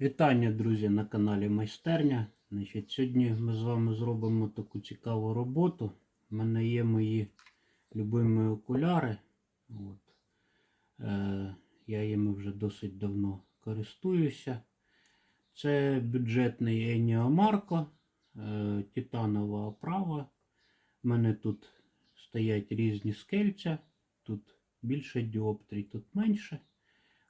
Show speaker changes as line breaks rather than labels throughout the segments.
Вітання, друзі, на каналі Майстерня. Значить, сьогодні ми з вами зробимо таку цікаву роботу. У мене є мої любимі окуляри. От. Е, я їми вже досить давно користуюся. Це бюджетний Ennio Marco, е, титанова оправа. У мене тут стоять різні скельця. Тут більше діоптрій, тут менше.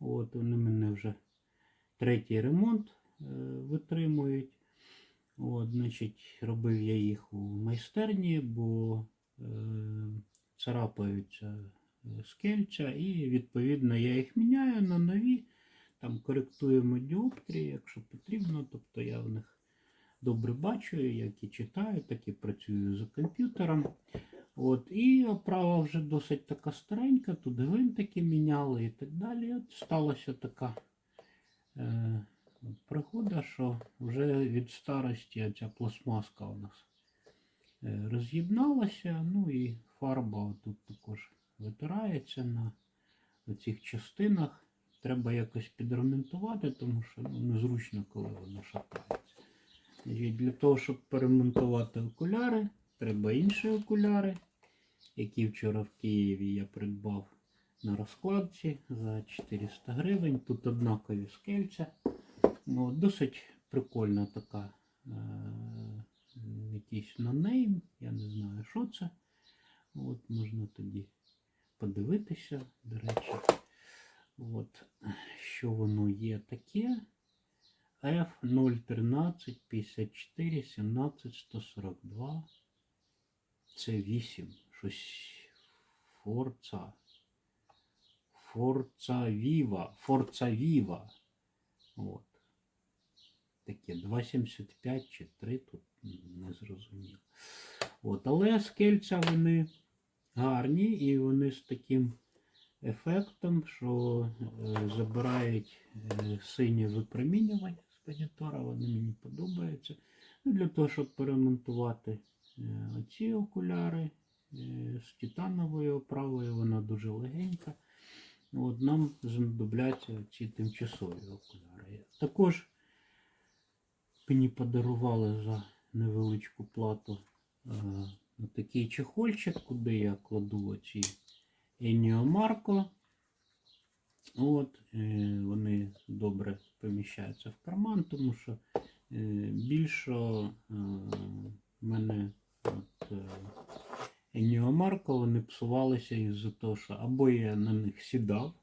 От, вони мене вже третій ремонт е, витримують. От, значить, робив я їх у майстерні, бо е, царапаються е, скельця, і відповідно я їх міняю на нові. Там коректуємо діоптрії, якщо потрібно. Тобто я в них добре бачу, як і читаю, так і працюю за комп'ютером. От, і оправа вже досить така старенька, тут гвинтики міняли і так далі. От сталася така пригода, що вже від старості ця пластмаска у нас е, роз'єдналася, ну і фарба тут також витирається на цих частинах. Треба якось підремонтувати, тому що ну, незручно, коли воно шатається. Значить, Для того, щоб перемонтувати окуляри, треба інші окуляри, які вчора в Києві я придбав на розкладці за 400 гривень. Тут однакові скельця. Ну, досить прикольна така е- якийсь нонейм, я не знаю, що це. От Можна тоді подивитися, до речі. От, що воно є таке. F013 54 17 142. Це 8. Щось Форца. Форца Віва. Форца Віва. От. Таке 2,75 чи 3 тут не зрозуміло. От, але скельця вони гарні і вони з таким ефектом, що е, забирають е, синє випромінювання з монітора, вони мені подобаються. Ну, для того, щоб перемонтувати е, оці окуляри е, з титановою оправою, вона дуже легенька. От, нам знадобляться ці тимчасові окуляри. Також мені подарували за невеличку плату е, такий чехольчик, куди я кладу оці Ennio Marco. От, е, вони добре поміщаються в карман, тому що е, більше е, мене от, е, Ennio Marco вони псувалися із-за того, що або я на них сідав,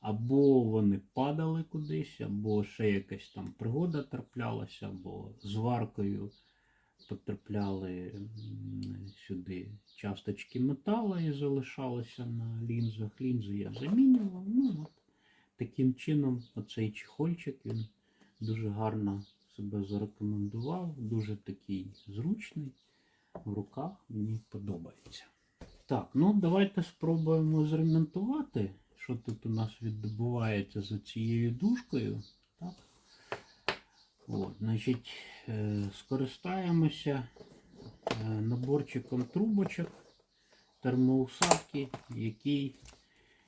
або вони падали кудись, або ще якась там пригода траплялася, або з варкою потрапляли сюди часточки металу і залишалися на лінзах. Лінзи я замінював. Ну, от, таким чином, оцей чехольчик він дуже гарно себе зарекомендував, дуже такий зручний в руках, мені подобається. Так, ну давайте спробуємо зремонтувати, що тут у нас відбувається за цією дужкою. Так. От, значить, е, скористаємося е, наборчиком трубочок термоусадки, який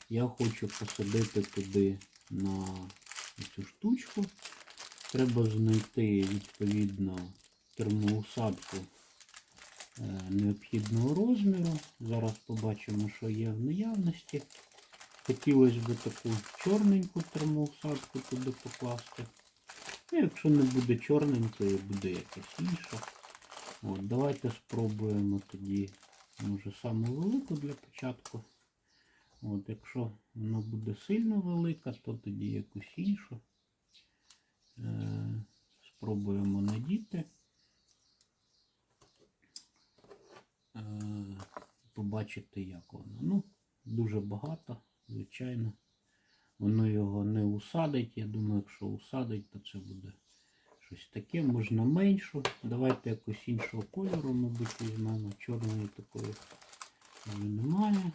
я хочу посадити туди на цю штучку. Треба знайти відповідно термоусадку необхідного розміру. Зараз побачимо, що є в наявності. Хотілося б таку чорненьку термоусадку туди покласти. Ну, якщо не буде чорненької, буде якась інша. От, Давайте спробуємо тоді, може, саму велику для початку. От, Якщо вона буде сильно велика, то тоді якусь іншу. Е, спробуємо надіти. Е, побачити, як воно. Ну, дуже багато, звичайно. Воно його не усадить. Я думаю, якщо усадить, то це буде щось таке, можна меншу. Давайте якось іншого кольору, мабуть, візьмемо. Чорної такої вже немає.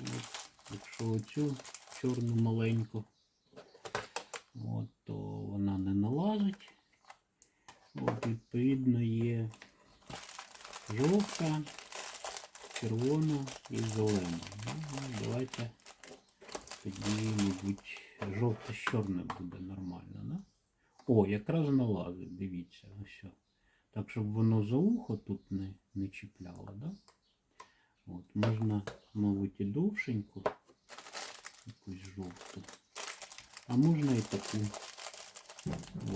От. Якщо оцю чорну маленьку, от, то вона не налазить. От, відповідно, є жовта, червона і зелена. Ну, давайте тоді, мабуть, жовте з чорним буде нормально, да? О, якраз налазить, дивіться, ось. Так, щоб воно за ухо тут не, не чіпляло, да? От, можна, мабуть, і довшеньку, якусь жовту. А можна і таку.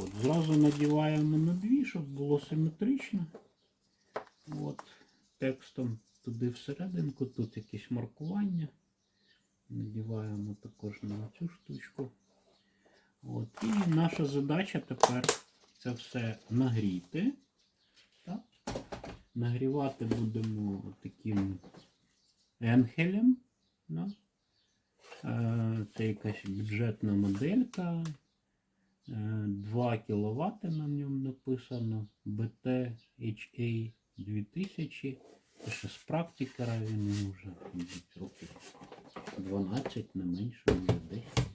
От, зразу надіваємо на дві, щоб було симетрично. От, текстом туди всерединку, тут якісь маркування. Надіваємо також на цю штучку. От. І наша задача тепер це все нагріти. Так? Нагрівати будемо таким енхелем. Да? Е, Це якась бюджетна моделька. Е, 2 кВт на ньому написано. BT HA 2000. Це ще з практикера він вже років 12, не менше, може 10.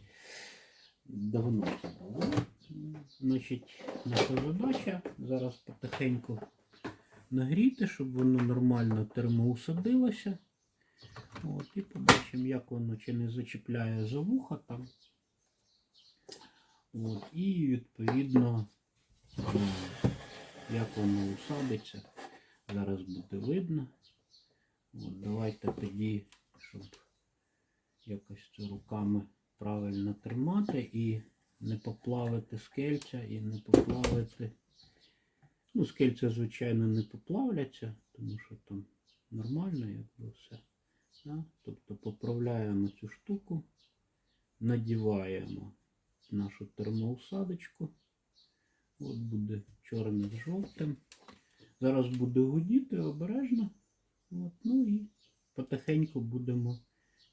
Давно це було. Значить, наша задача зараз потихеньку нагріти, щоб воно нормально термоусадилося. От, і побачимо, як воно чи не зачіпляє за вуха там. От, і відповідно, як воно усадиться, зараз буде видно. От, давайте тоді, щоб якось це руками правильно тримати і не поплавити скельця і не поплавити. Ну, скельця, звичайно, не поплавляться, тому що там нормально, якби все. Да? Тобто поправляємо цю штуку, надіваємо нашу термоусадочку. От буде чорне з жовтим. Зараз буде гудіти обережно. От, ну і потихеньку будемо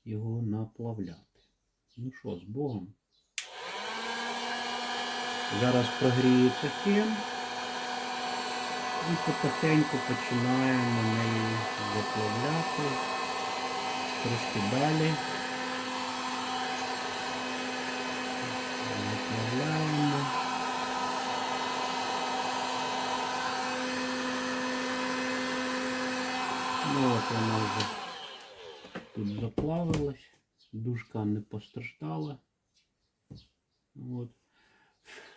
його наплавляти. Ну що, з Богом. Зараз прогріється фен. І потихеньку починаємо неї заплавляти. Трошки далі. Заплавляємо. Ну от вона вже тут заплавилась. Дужка не постраждала. От.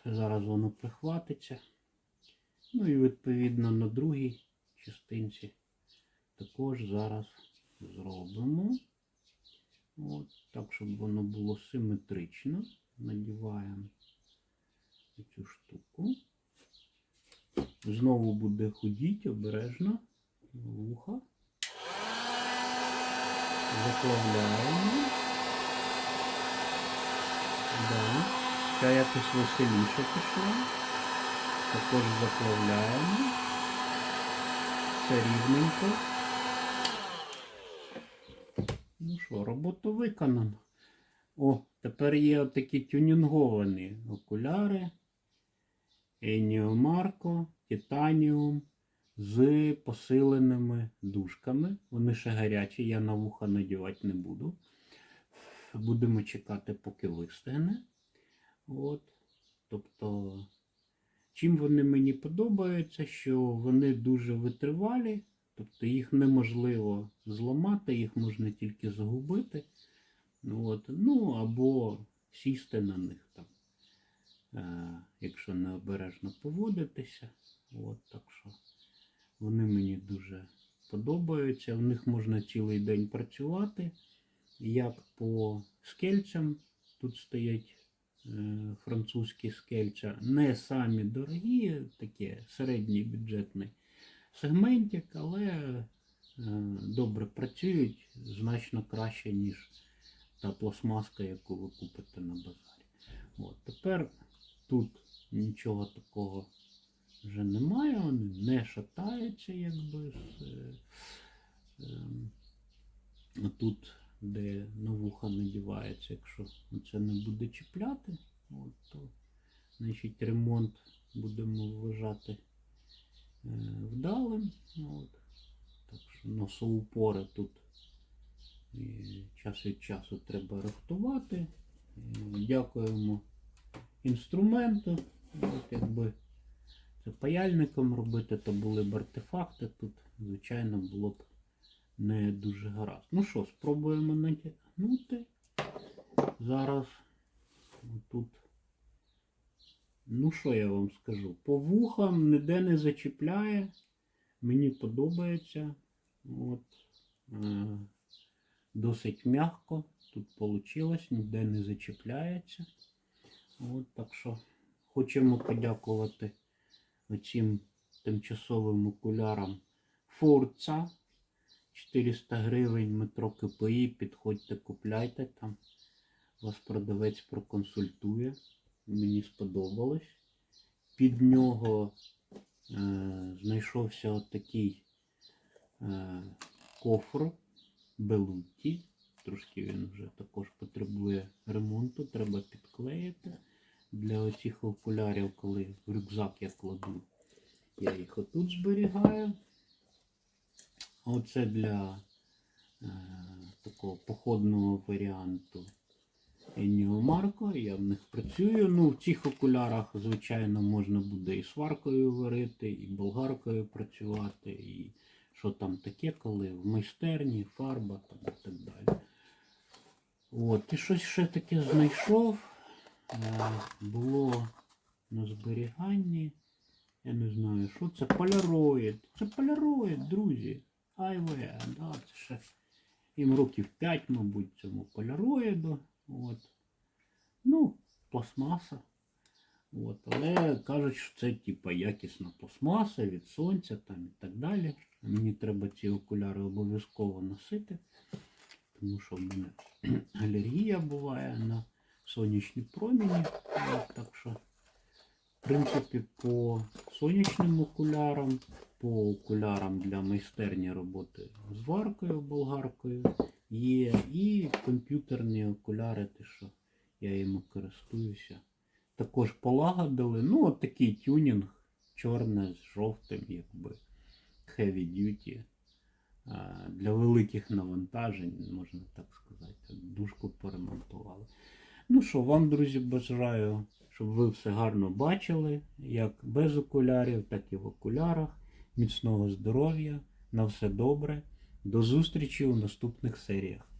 Зараз воно прихватиться. Ну і відповідно на другій частинці також зараз зробимо. От, так, щоб воно було симетрично. Надіваємо цю штуку. Знову буде худіть обережно вуха. Заплавляємо. Да. Ця якось веселіше пішла. Також заплавляємо. Все рівненько. Ну що, роботу виконано. О, тепер є такі тюнінговані окуляри. Ennio Marco, Titanium з посиленими дужками. Вони ще гарячі, я на вуха надівати не буду. Будемо чекати, поки вистигне. От. Тобто, чим вони мені подобаються, що вони дуже витривалі, тобто їх неможливо зламати, їх можна тільки загубити. От. Ну або сісти на них там, е, якщо необережно поводитися. От, так що вони мені дуже подобаються. В них можна цілий день працювати. Як по скельцям, тут стоять е, французькі скельця, не самі дорогі, таке середній бюджетний сегментик, але е, добре працюють значно краще, ніж та пластмаска, яку ви купите на базарі. От, тепер тут нічого такого вже немає, вони не шатаються, якби. е, ем, тут, де на вуха надівається, якщо це не буде чіпляти, от, то значить ремонт будемо вважати е, вдалим. От. Так що носоупори тут і час від часу треба рихтувати. Е, Дякуємо інструменту. От якби це паяльником робити, то були б артефакти. Тут, звичайно, було б не дуже гаразд. Ну що, спробуємо натягнути. Зараз тут Ну, що я вам скажу? По вухам ніде не зачіпляє. Мені подобається. От. Е, досить м'яко. Тут вийшло, ніде не зачіпляється. От, так що хочемо подякувати оцим тимчасовим окулярам Форца. 400 гривень метро КПІ. Підходьте, купляйте там. Вас продавець проконсультує. Мені сподобалось. Під нього е, знайшовся отакий е, кофр Белуті. Трошки він вже також потребує ремонту, треба підклеїти. Для оцих окулярів, коли в рюкзак я кладу, я їх отут зберігаю. Оце для е, такого походного варіанту Marco. Я в них працюю. Ну, в цих окулярах, звичайно, можна буде і сваркою варити, і болгаркою працювати, і що там таке, коли в майстерні, фарба там, і так далі. От, і щось ще таке знайшов. Е, було на зберіганні. Я не знаю, що це поляроїд. Це поляроїд, друзі. Айве, да, це ще їм років 5, мабуть, цьому поляроїду. От. Ну, пластмаса. От. Але кажуть, що це типа якісна пластмаса від сонця там, і так далі. Мені треба ці окуляри обов'язково носити, тому що в мене алергія буває на сонячні промені. Так що, в принципі, по сонячним окулярам, по окулярам для майстерні роботи з варкою, болгаркою є, і комп'ютерні окуляри, те, що я їм користуюся. Також полагодили. Ну, от такий тюнінг, чорне з жовтим, якби heavy duty. Для великих навантажень, можна так сказати, дужку поремонтували. Ну що, вам, друзі, бажаю, щоб ви все гарно бачили, як без окулярів, так і в окулярах. Міцного здоров'я, на все добре. До зустрічі у наступних серіях.